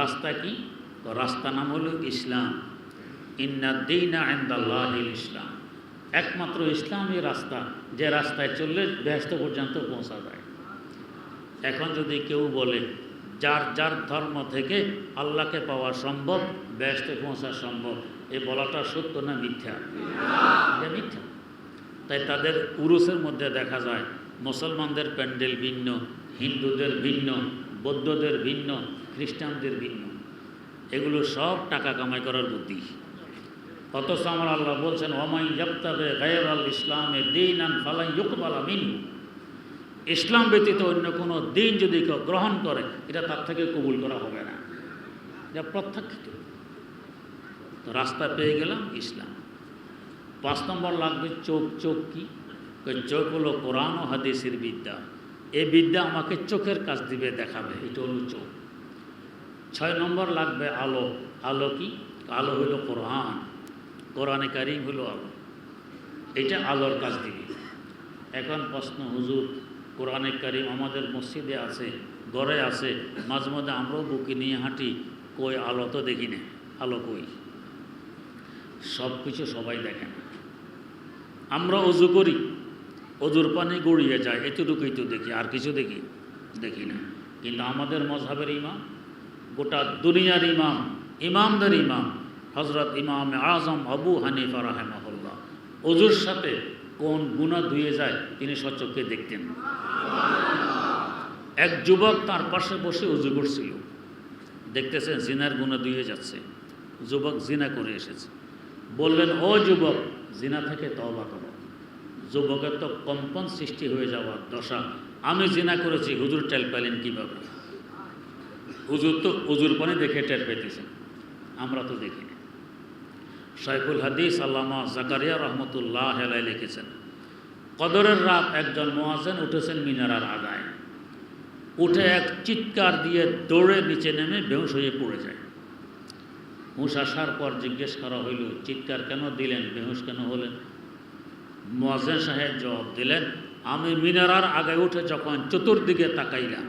রাস্তা কি? তো রাস্তা নাম হলো ইসলাম। ইন্নাদ্দিন ইসলাম। একমাত্র ইসলামই রাস্তা, যে রাস্তায় চললে ব্যস্ত পর্যন্ত পৌঁছা যায়। এখন যদি কেউ বলে, যার যার ধর্ম থেকে আল্লাহকে পাওয়া সম্ভব, ব্যস্তে পৌঁছা সম্ভব, এ বলাটা সত্য না মিথ্যা? মিথ্যা। তাই তাদের উরুসের মধ্যে দেখা যায়, মুসলমানদের প্যান্ডেল ভিন্ন, হিন্দুদের ভিন্ন, বৌদ্ধদের ভিন্ন খ্রিস্টানদের ভিন্ন। এগুলো সব টাকা কামাই করার বুদ্ধি। অথচ আমার আল্লাহ বলছেন ওমাই জপ্তাবে গায়ের আল ইসলামে দিন আন ফালাই ইউকবালা মিন ইসলাম ব্যতীত অন্য কোনো দিন যদি কেউ গ্রহণ করে, এটা তার থেকে কবুল করা হবে না। এটা প্রত্যাখ্যিত। তো রাস্তা পেয়ে গেলাম ইসলাম। পাঁচ নম্বর লাগবে চোখ চোখ কি? চোখ হলো কোরআন ও হাদিসের বিদ্যা। এই বিদ্যা আমাকে চোখের কাজ দিবে দেখাবে। এটা হলো চোখ। ছয় নম্বর লাগবে আলো। আলো কি? আলো হলো কোরআন। কোরআনে কারিম হলো আলো। এটা আলোর কাজ দিবে। এখন প্রশ্ন, হুজুর, কোরআনে কারিম আমাদের মসজিদে আছে, ঘরে আছে, মাঝে মাঝে আমরাও বুকে নিয়ে হাঁটি, কই আলো তো দেখি না। আলো কই? সব কিছু সবাই দেখে না। আমরা অজু করি, অজুর পানি গড়িয়ে যায়, এতটুকুই তো দেখি, আর কিছু দেখি দেখি না। কিন্তু আমাদের মজহাবের ইমাম গোটা দুনিয়ার ইমাম, ইমামদের ইমাম হজরত ইমাম আজম আবু হানিফা রাহেমাহুল্লাহ। অজুর সাথে কোন গুণা ধুয়ে যায়, তিনি সচক্ষে দেখতেন। এক যুবক তার পাশে বসে উজু করছিল। দেখতেছেন জিনার গুণা ধুয়ে যাচ্ছে। যুবক জিনা করে এসেছে। বললেন, ও যুবক, জিনা থেকে তবা করো। যুবকের তো কম্পন সৃষ্টি হয়ে যাওয়ার দশা। আমি জিনা করেছি। হুজুর টেল পেলেন কীভাবে? হুজুর তো হুজুর পানি দেখে টের পেতেছেন আমরা তো দেখি না শাইখুল হাদিস আল্লামা জাকারিয়া রহমতুল্লাহ হেলায় লিখেছেন, কদরের রাত একজন মোয়াজেন উঠেছেন মিনারার আগায়। উঠে এক চিৎকার দিয়ে দৌড়ে নিচে নেমে বেহুশ হয়ে পড়ে যায়। হুঁশ আসার পর জিজ্ঞেস করা হইল, চিৎকার কেন দিলেন? বেহুশ কেন হলেন? মোয়াজেন সাহেব জবাব দিলেন, আমি মিনারার আগে উঠে যখন চতুর্দিকে তাকাইলাম,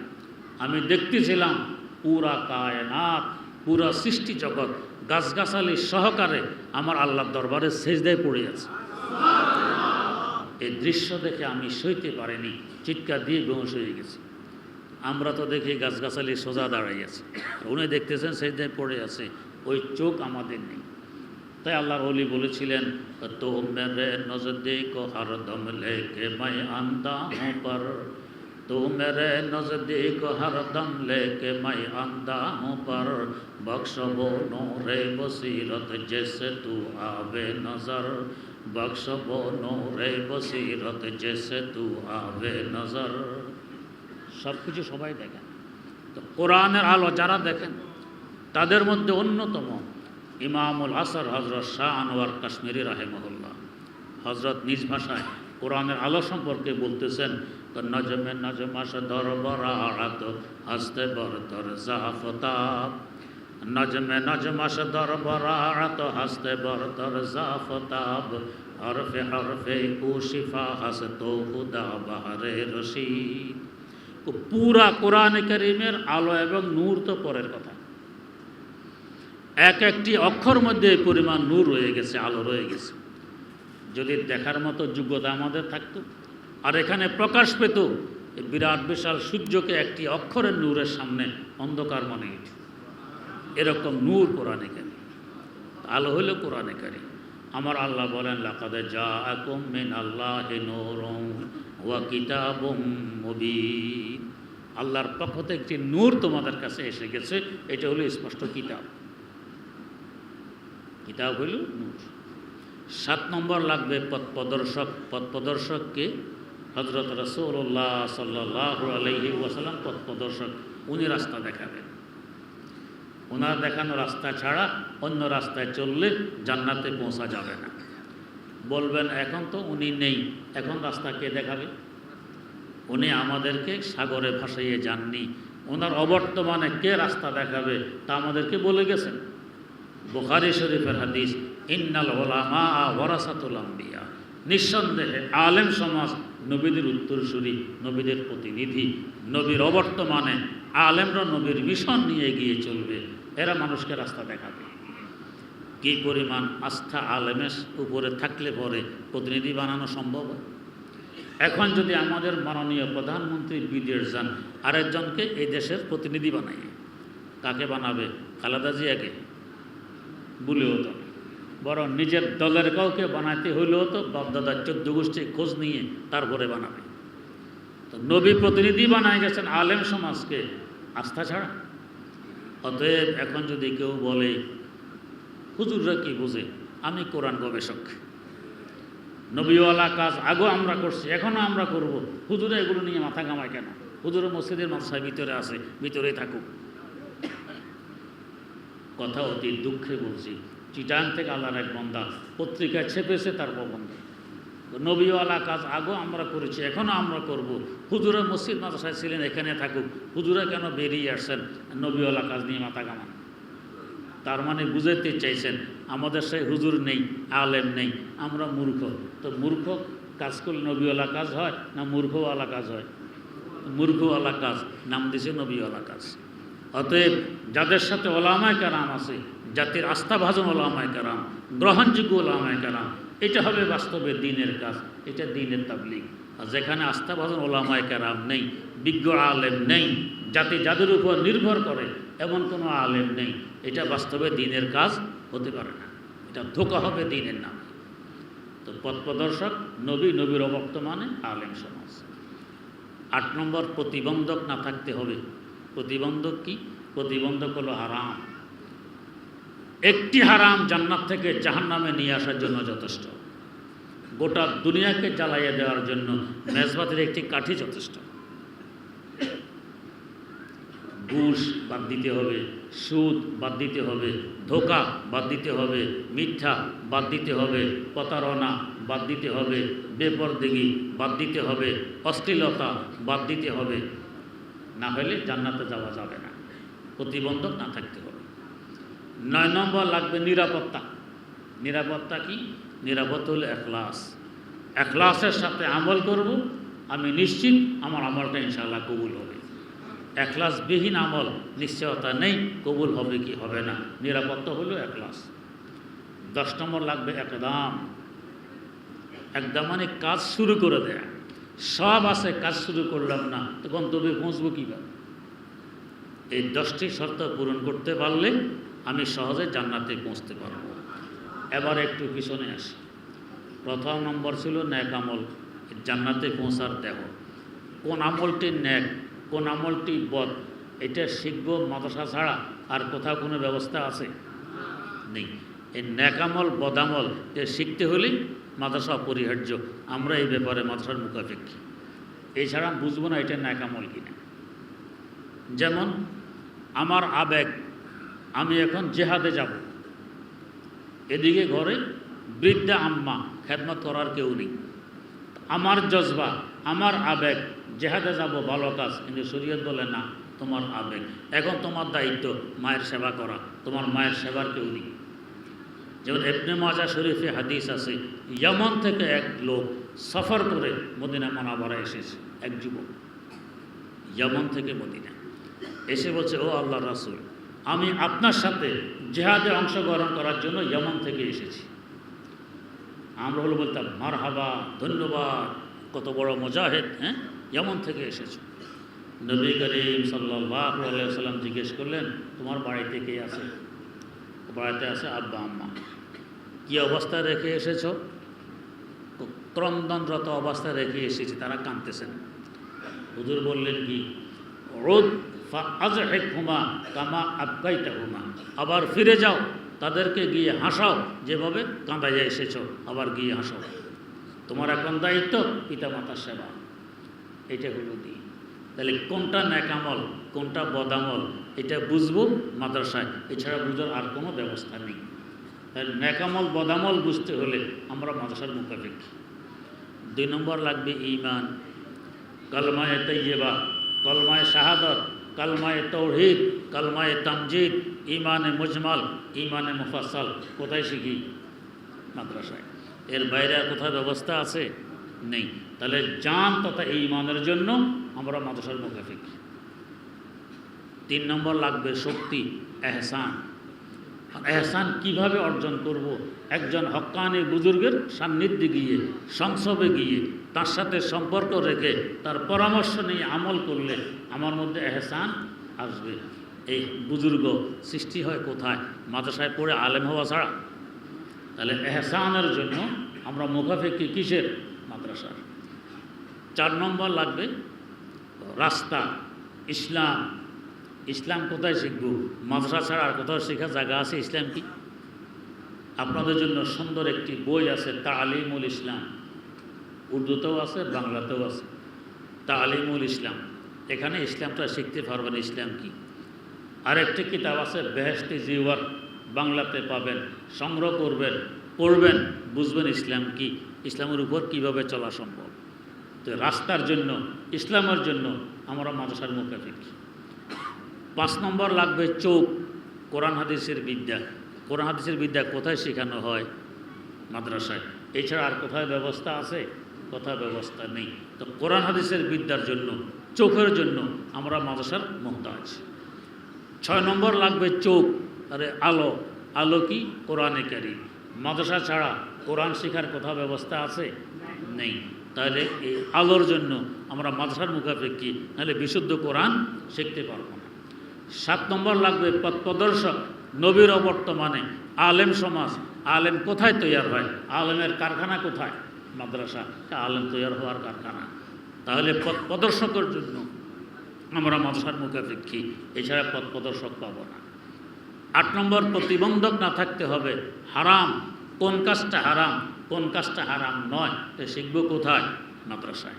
আমি দেখতেছিলাম পুরা কায়নাত, পুরা সৃষ্টি জগৎ, গাছগাছালি সহকারে আমার আল্লাহর দরবারে সেজদায় পড়ে আছে। এই দৃশ্য দেখে আমি সইতে পারিনি, চিৎকার দিয়ে বেহুশ হয়ে গেছি। আমরা তো দেখি গাছগাছালি সোজা দাঁড়াই উনি দেখতেছেন সেজদায় পড়ে আছে, ওই চোখ আমাদের নেই। তাই আল্লাহর অলি বলেছিলেন তো মেরে নজদিক হরদম লেকে মাই আন্দা হুঁ পর তো মেরে নজদিক হরদম লেকে মাই আন্দা হুঁ পর বক্স বো নোরে বসিরত জেসে তু আবে নজর বক্স বো নোরে বসিরত জেসে তু আবে নজর সব কিছু সবাই দেখেন তো কোরআনের আলো যারা দেখেন তাদের মধ্যে অন্যতম ইমামুল আসর হজরত শাহ আনোয়ার কাশ্মীরি রাহেমহল্লা হজরত নিজ ভাষায় কোরআনের আলো সম্পর্কে বলতেছেন তো নজমে নজমাস হস্তে বর দর জাফতাব। নজমে নজমাস হস্তে বর দর জাফতাব। হরফে হরফে কুশিফা হসতো হুদা বাহারে রশিদ। পুরা কোরআন করিমের আলো এবং নূর তো পরের কথা। এক একটি অক্ষর মধ্যে পরিমাণ নূর রয়ে গেছে, আলো রয়ে গেছে। যদি দেখার মতো যোগ্যতা আমাদের থাকতো। আর এখানে প্রকাশ পেত বিরাট বিশাল সূর্যকে একটি অক্ষরের নূরের সামনে অন্ধকার মনে এরকম নূর কোরআনে কারি আলো হইল কোরআনে কারি আমার আল্লাহ বলেন, লাকাদে যা একম মিন আল্লাহ ওয়া কিতাবুম আল্লাহর পক্ষ থেকে একটি নূর তোমাদের কাছে এসে গেছে। এটা হলো স্পষ্ট কিতাব। কিতাব হইল নূর। সাত নম্বর লাগবে পথ প্রদর্শক। পথ প্রদর্শককে হজরত রসৌল্লাহ সাল্লাহ আলহি ওয়াসাল্লাম পথ প্রদর্শক উনি রাস্তা দেখাবেন। ওনার দেখানো রাস্তা ছাড়া অন্য রাস্তায় চললে জান্নাতে পৌঁছা যাবে না। বলবেন, এখন তো উনি নেই, এখন রাস্তা কে দেখাবে? উনি আমাদেরকে সাগরে ভাসাইয়ে যাননি। ওনার অবর্তমানে কে রাস্তা দেখাবে তা আমাদেরকে বলে গেছেন। বুখারি শরীফের হাদিস, ইন্নাল ওলামা ওরাসাতুল আম্বিয়া। নিঃসন্দেহে আলেম সমাজ নবীদের উত্তরসূরি, নবীদের প্রতিনিধি, নবীর অবর্তমানে আলেমরা নবীর মিশন নিয়ে এগিয়ে চলবে। এরা মানুষকে রাস্তা দেখাবে। কী পরিমাণ আস্থা আলেমের উপরে থাকলে পরে প্রতিনিধি বানানো সম্ভব এখন যদি আমাদের মাননীয় প্রধানমন্ত্রী বিদেশ যান, আরেকজনকে এই দেশের প্রতিনিধি বানায়। কাকে বানাবে? খালেদা জিয়াকে? বলেও তো। বরং নিজের দলের কাউকে বানাতে হইলেও তো বাপদাদার চোদ্দ গোষ্ঠী খোঁজ নিয়ে তারপরে বানাবে। তো নবী প্রতিনিধি বানায় গেছেন আলেম সমাজকে, আস্থা ছাড়া। অতএব এখন যদি কেউ বলে, হুজুররা কি বোঝে? আমি কোরআন গবেষক। নবীওয়ালা কাজ আগেও আমরা করছি, এখনও আমরা করব। হুজুরে এগুলো নিয়ে মাথা কামায় কেন? হুজুরে মসজিদের মাথায় ভিতরে আছে ভিতরে থাকুক। কথা অতি দুঃখে বলছি। চিটাং থেকে আল্লাহর এক বন্দা। পত্রিকায় ছেপেছে তার প্রবন্ধ নবীওয়ালা কাজ আগেও আমরা করেছি, এখনও আমরা করব। হুজুরা মসজিদ মাদ্রাসায় ছিলেন, এখানে থাকুক। হুজুরা কেন বেরিয়ে আসছেন? নবীওয়ালা কাজ নিয়ে মাথা কামান তার মানে বুঝাতে চাইছেন, আমাদের সেই হুজুর নেই, আলেম নেই, আমরা মূর্খ। তো মূর্খ কাজ করলে নবীওয়ালা কাজ হয় না মূর্খওয়ালা কাজ হয়? মূর্খওয়ালা কাজ, নাম দিছে নবীওয়ালা কাজ। অতএব যাদের সাথে ওলামায় কারাম আছে, জাতির আস্থাভাজন ওলামায় কারাম, গ্রহণযোগ্য ওলামায় কারাম, এটা হবে বাস্তবে দিনের কাজ, এটা দিনের তাবলিগ। আর যেখানে আস্থাভাজন ওলামায় কারাম নেই, বিজ্ঞ আলেম নেই, জাতি যাদের উপর নির্ভর করে, এমন কোনো আলেম নেই, এটা বাস্তবে দিনের কাজ হতে পারে না। এটা ধোকা হবে দিনের নাম। তো পথ প্রদর্শক নবী নবীর অবর্তমানে আলেম সমাজ। আট নম্বর, প্রতিবন্ধক না থাকতে হবে। প্রতিবন্ধক কি? প্রতিবন্ধক হলো হারাম। একটি হারাম জান্নাত থেকে জাহান্নামে নিয়ে আসার জন্য যথেষ্ট। গোটা দুনিয়াকে জ্বালাইয়া দেওয়ার জন্য মেজবাতের একটি কাঠি যথেষ্ট। ঘুষ বাদ দিতে হবে, সুদ বাদ দিতে হবে, ধোকা বাদ দিতে হবে, মিথ্যা বাদ দিতে হবে, প্রতারণা বাদ দিতে হবে, বেপরদিগি বাদ দিতে হবে, অশ্লীলতা বাদ দিতে হবে না হলে জান্নাতে যাওয়া যাবে না। প্রতিবন্ধক না থাকতে হবে। নয় নম্বর লাগবে নিরাপত্তা। নিরাপত্তা কি? নিরাপত্তা হলো এখলাস। এখলাসের সাথে আমল করব, আমি নিশ্চিত আমার আমলটা ইনশাল্লাহ কবুল হবে। এখলাসবিহীন আমল নিশ্চয়তা নেই, কবুল হবে কি হবে না? নিরাপত্তা হলো এখলাস। দশ নম্বর লাগবে একদাম। একদম মানে কাজ শুরু করে দেয়া। সব আছে, কাজ শুরু করলাম না। তো গন্তব্যে পৌঁছবো কীভাবে? এই দশটি শর্ত পূরণ করতে পারলে আমি সহজে জান্নাতে পৌঁছতে পারব। এবার একটু পিছনে আসি। প্রথম নম্বর ছিল ন্যাক আমল জান্নাতে পৌঁছার দেহ। কোন আমলটি ন্যাক, কোন আমলটি বদ, এটা শিখব মাদ্রাসা ছাড়া আর কোথাও কোনো ব্যবস্থা আছে? নেই। এই ন্যাকামল বদামল এ শিখতে হলেই মাদ্রাসা অপরিহার্য। আমরা এই ব্যাপারে মাদ্রাসার মুখাপেক্ষী। এছাড়া বুঝব না এটা ন্যাকামল কিনা যেমন আমার আবেগ, আমি এখন জেহাদে যাব। এদিকে ঘরে বৃদ্ধা আম্মা, খেদমত করার কেউ নেই। আমার জজবা, আমার আবেগ, জেহাদে যাব ভালো কাজ, কিন্তু শরীয়ত বলে না, তোমার আবেগ। এখন তোমার দায়িত্ব মায়ের সেবা করা, তোমার মায়ের সেবার কেউ নেই। যেমন এবনে মাজা শরীফে হাদিস আছে, ইয়ামন থেকে এক লোক সফর করে মদিনা মানাবারা এসেছে, এক যুবক। ইয়ামন থেকে মদিনা। এসে বলছে, ও আল্লাহ রাসুল, আমি আপনার সাথে জেহাদে অংশগ্রহণ করার জন্য ইয়ামন থেকে এসেছি। আমরা হলো বলতাম মার হাবা ধন্যবাদ, কত বড় মজাহেদ হ্যাঁ? ইয়ামন থেকে এসেছ। নবী করিম সাল্লাহ সাল্লাম জিজ্ঞেস করলেন, তোমার বাড়িতে কে আছে? বাড়িতে আছে আব্বা, আম্মা। কী অবস্থায় রেখে এসেছ? ক্রন্দনরত অবস্থায় রেখে এসেছি, তারা কাঁদতেছেন হুজুর বললেন কি? রোদ হুমা কামা আবগাইটা হুমা আবার ফিরে যাও, তাদেরকে গিয়ে হাসাও, যেভাবে কাঁদাইয়া এসেছ, আবার গিয়ে হাসাও। তোমার এখন দায়িত্ব পিতামাতার সেবা। এটা হলো দিন। তাহলে কোনটা ন্যাকামল, কোনটা বদামল, এটা বুঝব মাদ্রাসায়। এছাড়া বুঝার আর কোনো ব্যবস্থা নেই। ন্যাকামল বদামল বুঝতে হলে আমরা মাদ্রাসার মুখাপেক্ষি। দুই নম্বর লাগবে ইমান কলমায় তৈবা কলমায় শাহাদত, কালমায় তৌহিদ কালমায় তামজিদ ইমানে মুজমাল ইমানে মুফাসাল কোথায় শিখি? মাদ্রাসায়। এর বাইরে আর কোথায় ব্যবস্থা আছে? নেই। তাহলে জান তথা এই ইমানের জন্য আমরা মাদ্রাসার মুখাপেক্ষি। তিন নম্বর লাগবে শক্তি, এহসান। এহসান কীভাবে অর্জন করব? একজন হক্কানি বুজুর্গের সান্নিধ্যে গিয়ে সংসবে গিয়ে, তার সাথে সম্পর্ক রেখে, তার পরামর্শ নিয়ে আমল করলে আমার মধ্যে এহসান আসবে। এই বুজুর্গ সৃষ্টি হয় কোথায়? মাদ্রাসায় পড়ে আলেম হওয়া ছাড়া। তাহলে এহসানের জন্য আমরা মুখাফেকি কিসের? মাদ্রাসার। চার নম্বর লাগবে রাস্তা, ইসলাম ইসলাম কোথায় শিখব? মাদ্রাসা ছাড়া আর কোথাও শেখার জায়গা আছে? ইসলাম কি? আপনাদের জন্য সুন্দর একটি বই আছে, তালিমুল ইসলাম। উর্দুতেও আছে, বাংলাতেও আছে। তালিমুল ইসলাম। এখানে ইসলামটা শিখতে পারবেন। ইসলাম কি? আরেকটি কিতাব আছে বেহেস্তি জিওয়ার। বাংলাতে পাবেন, সংগ্রহ করবেন, পড়বেন, বুঝবেন ইসলাম কি? ইসলামের উপর কীভাবে চলা সম্ভব? তো রাস্তার জন্য, ইসলামের জন্য আমরা মাদ্রাসার মুখাফিক। পাঁচ নম্বর লাগবে চোখ, কোরআন হাদিসের বিদ্যা। কোরআন হাদিসের বিদ্যা কোথায় শেখানো হয়? মাদ্রাসায়। এছাড়া আর কোথায় ব্যবস্থা আছে? কোথায় ব্যবস্থা নেই? তো কোরআন হাদিসের বিদ্যার জন্য, চোখের জন্য আমরা মাদ্রাসার মহতাজ। ছয় নম্বর লাগবে চোখ। আরে আলো। আলো কি? কোরআনে কারি মাদ্রাসা ছাড়া কোরআন শেখার কোথাও ব্যবস্থা আছে? নেই। তাহলে এই আলোর জন্য আমরা মাদ্রাসার মুখাপেক্ষি। নাহলে বিশুদ্ধ কোরআন শিখতে পারব না। সাত নম্বর লাগবে পথ প্রদর্শক, নবীর অবর্তমানে, আলেম সমাজ, আলেম কোথায় তৈয়ার হয়? আলেমের কারখানা কোথায়? মাদ্রাসা। আলেম তৈয়ার হওয়ার কারখানা। তাহলে পথ প্রদর্শকের জন্য আমরা মাদ্রাসার মুখাপেক্ষি, এছাড়া পথ প্রদর্শক পাব না। আট নম্বর, প্রতিবন্ধক না থাকতে হবে। হারাম। কোন কাজটা হারাম, কোন কাজটা হারাম নয়, তো শিখব কোথায়? মাদ্রাসায়।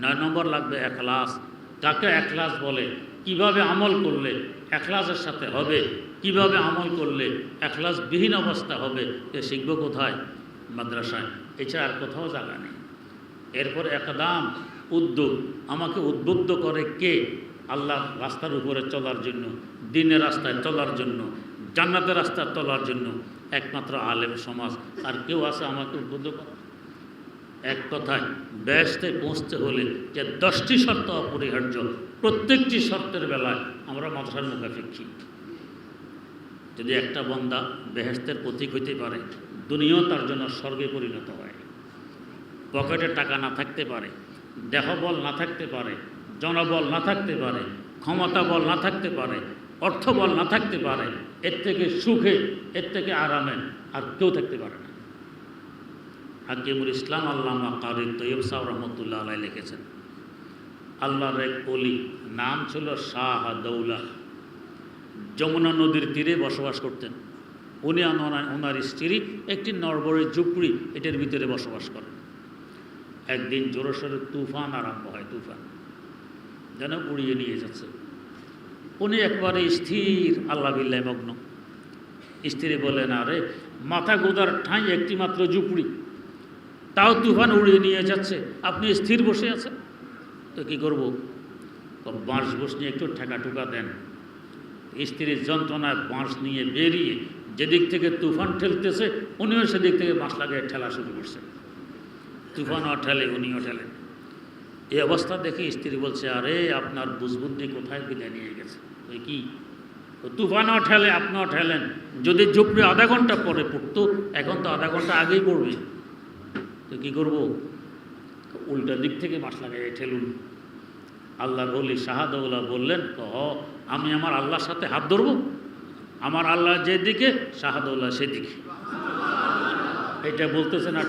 নয় নম্বর লাগবে এখলাস। কাকে এখলাস বলে? কীভাবে আমল করলে এখলাসের সাথে হবে? কীভাবে আমল করলে এখলাস বিহীন অবস্থা হবে? এ শিখব কোথায়? মাদ্রাসায়। এছাড়া আর কোথাও জায়গা নেই। এরপর একদাম, উদ্যোগ। আমাকে উদ্বুদ্ধ করে কে? আল্লাহ রাস্তার উপরে চলার জন্য, দিনের রাস্তায় চলার জন্য, জান্নাতের রাস্তায় চলার জন্য একমাত্র আলেম সমাজ। আর কেউ আছে আমাকে উদ্বুদ্ধ করা এক কথায় ব্যস্তে পৌঁছতে হলে যে দশটি শর্ত অপরিহার্য, প্রত্যেকটি শর্তের বেলায় আমরা মাদ্রাসার মুখাপেক্ষি যদি একটা বন্দা বেহেস্তের প্রতীক হইতে পারে, দুনিয়াও তার জন্য স্বর্গে পরিণত হয়। পকেটে টাকা না থাকতে পারে, দেহ বল না থাকতে পারে জনবল না থাকতে পারে, ক্ষমতা বল না থাকতে পারে, অর্থ বল না থাকতে পারে, এর থেকে সুখে, এর থেকে আরামে আর কেউ থাকতে পারে না। হাকিমুল ইসলাম আল্লামা কারি তৈয়ব সাহ রহমতুল্লাহ আলাই লিখেছেন, আল্লাহর এক অলি নাম ছিল শাহ দৌলা। যমুনা নদীর তীরে বসবাস করতেন। উনি ওনার স্ত্রী একটি নরবরের ঝুপড়ি এটার ভিতরে বসবাস করেন। একদিন জোরে সোরে তুফান আরম্ভ হয়, তুফান। যেন উড়িয়ে নিয়ে যাচ্ছে। উনি একবারে স্থির, আল্লাহ বিল্লায় মগ্ন। স্ত্রী বলেন আরে, মাথা গোদার ঠাঁই একটি মাত্র ঝুপড়ি। তাও তুফান উড়িয়ে নিয়ে যাচ্ছে। আপনি স্থির বসে আছেন? তো কী করব? বাঁশ বস নিয়ে একটু ঠেকা টুকা দেন। স্ত্রীর যন্ত্রণায় বাঁশ নিয়ে বেরিয়ে যেদিক থেকে তুফান ঠেলতেছে, উনিও সেদিক থেকে বাঁশ লাগিয়ে ঠেলা শুরু করছে। তুফানও ঠেলে উনিও ঠেলেন এই অবস্থা দেখে স্ত্রী বলছে, আরে, আপনার বুঝবুদ্ধি কোথায় বিদায় নিয়ে গেছে? ওই কি? তুফানও ঠেলে আপনিও ঠেলেন। যদি ঝুপড়ি আধা ঘণ্টা পরে পড়তো, এখন তো আধা ঘণ্টা আগেই পড়বে। তো কী করব? উল্টা দিক থেকে মাছ লাগাই ঠেলুন। আল্লাহর বলি শাহাদৌলা বললেন, ক, আমি আমার আল্লাহর সাথে হাত ধরবো? আমার আল্লাহ যেদিকে শাহাদৌল্লাহ সেদিকে। এটা বলতেছেন আর